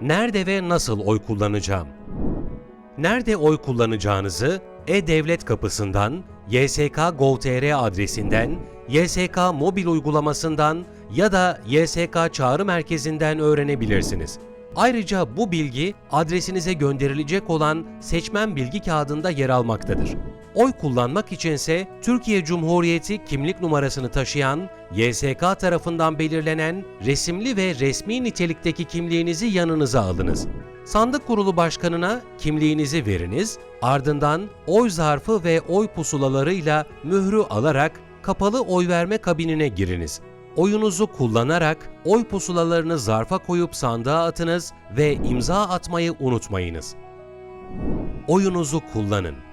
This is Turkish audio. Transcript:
Nerede ve nasıl oy kullanacağım? Nerede oy kullanacağınızı e-Devlet kapısından, YSK Gov.tr adresinden, YSK mobil uygulamasından ya da YSK çağrı merkezinden öğrenebilirsiniz. Ayrıca bu bilgi adresinize gönderilecek olan seçmen bilgi kağıdında yer almaktadır. Oy kullanmak içinse Türkiye Cumhuriyeti kimlik numarasını taşıyan YSK tarafından belirlenen resimli ve resmi nitelikteki kimliğinizi yanınıza alınız. Sandık kurulu başkanına kimliğinizi veriniz, ardından oy zarfı ve oy pusulalarıyla mührü alarak kapalı oy verme kabinine giriniz. Oyunuzu kullanarak oy pusulalarını zarfa koyup sandığa atınız ve imza atmayı unutmayınız. Oyunuzu kullanın.